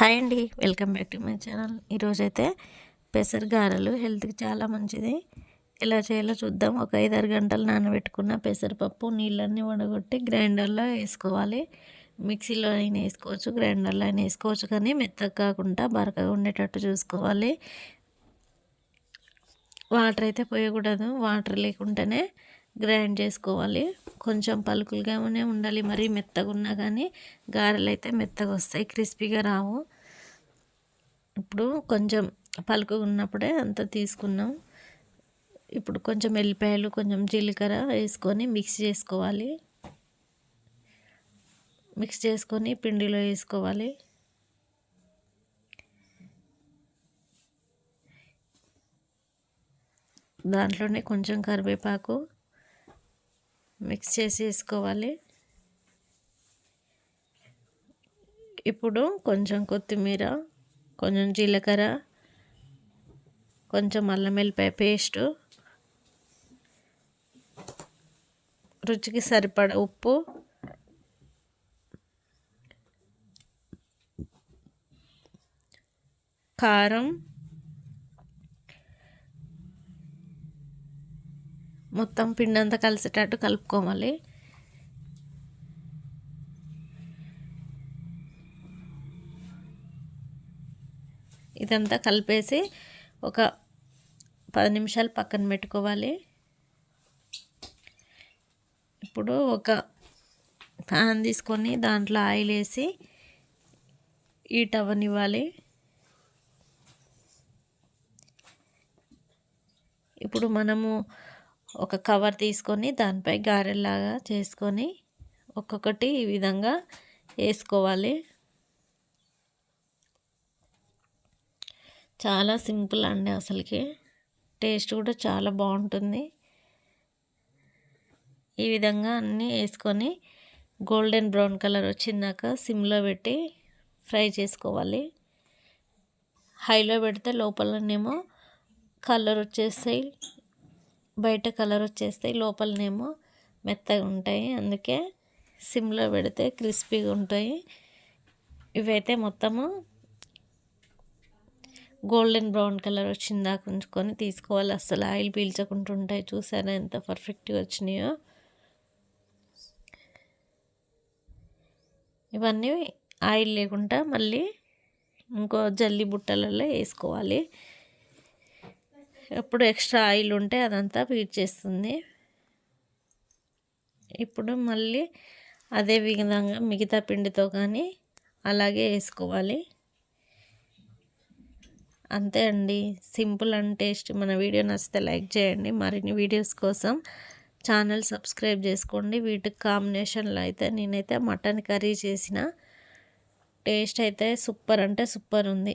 Hi అండి welcome back to my channel. ఈరోజైతే పెసర గారెలు హెల్త్కి చాలా మంచిది. ఎలా చేయాలో చూద్దాం. ఒక ఐదారు గంటలు నానబెట్టుకున్న పెసరపప్పు నీళ్ళన్నీ వడగొట్టి గ్రైండర్లో వేసుకోవాలి. మిక్సీలో అయినా వేసుకోవచ్చు గ్రైండర్లో అయినా వేసుకోవచ్చు కానీ మెత్తగా కాకుండా బరకగా ఉండేటట్టు చూసుకోవాలి. వాటర్ అయితే పోయకూడదు. వాటర్ లేకుండానే గ్రైండ్ చేసుకోవాలి. కొంచెం పలుకులుగానే ఉండాలి మరీ మెత్తగా ఉన్నా కానీ గారెలు అయితే మెత్తగా వస్తాయి క్రిస్పీగా రావు. ఇప్పుడు కొంచెం పలుకుగా ఉన్నప్పుడే అంత తీసుకున్నాం. ఇప్పుడు కొంచెం ఎల్లిపాయలు కొంచెం జీలకర్ర వేసుకొని మిక్స్ చేసుకోవాలి. మిక్స్ చేసుకొని పిండిలో వేసుకోవాలి. దాంట్లోనే కొంచెం కరివేపాకు మిక్స్ చేసి వేసుకోవాలి ఇప్పుడు కొంచెం కొత్తిమీర కొంచెం జీలకర్ర కొంచెం అల్లం వెల్లిపాయ పేస్టు రుచికి సరిపడ ఉప్పు కారం మొత్తం పిండి అంతా కలిసేటట్టు కలుపుకోవాలి. ఇదంతా కలిపేసి ఒక పది నిమిషాలు పక్కన పెట్టుకోవాలి. ఇప్పుడు ఒక ప్యాన్ తీసుకొని దాంట్లో ఆయిల్ వేసి హీట్ అవ్వనివ్వాలి ఇప్పుడు మనము ఒక కవర్ తీసుకొని దానిపై గారెలాగా చేసుకొని ఒక్కొక్కటి ఈ విధంగా వేసుకోవాలి. చాలా సింపుల్ అండి అసలుకి. టేస్ట్ కూడా చాలా బాగుంటుంది. ఈ విధంగా అన్నీ వేసుకొని గోల్డెన్ బ్రౌన్ కలర్ వచ్చిందాక సిమ్లో పెట్టి ఫ్రై చేసుకోవాలి. హైలో పెడితే లోపలనేమో కలర్ వచ్చేస్తాయి. బయట కలర్ వచ్చేస్తాయి లోపలనేమో మెత్తగా ఉంటాయి. అందుకే సిమ్లో పెడితే క్రిస్పీగా ఉంటాయి. ఇవైతే మొత్తము గోల్డెన్ బ్రౌన్ కలర్ వచ్చిందాక ఉంచుకొని తీసుకోవాలి. అసలు ఆయిల్ పీల్చకుండా ఉంటాయి. చూసారా ఎంత పర్ఫెక్ట్గా వచ్చినాయో. ఇవన్నీ ఆయిల్ లేకుండా మళ్ళీ ఇంకో జల్లి బుట్టలలో వేసుకోవాలి. ఎప్పుడు ఎక్స్ట్రా ఆయిల్ ఉంటే అదంతా ఫీడ్ చేస్తుంది. ఇప్పుడు మళ్ళీ అదే విధంగా మిగతా పిండితో కానీ అలాగే వేసుకోవాలి. అంతే అండి. Simple and taste. మన వీడియో నచ్చితే లైక్ చేయండి. మరిన్ని వీడియోస్ కోసం ఛానల్ సబ్స్క్రైబ్ చేసుకోండి. వీటికి కాంబినేషన్లో అయితే నేనైతే మటన్ కర్రీ చేసిన. టేస్ట్ అయితే సూపర్ అంటే సూపర్ ఉంది.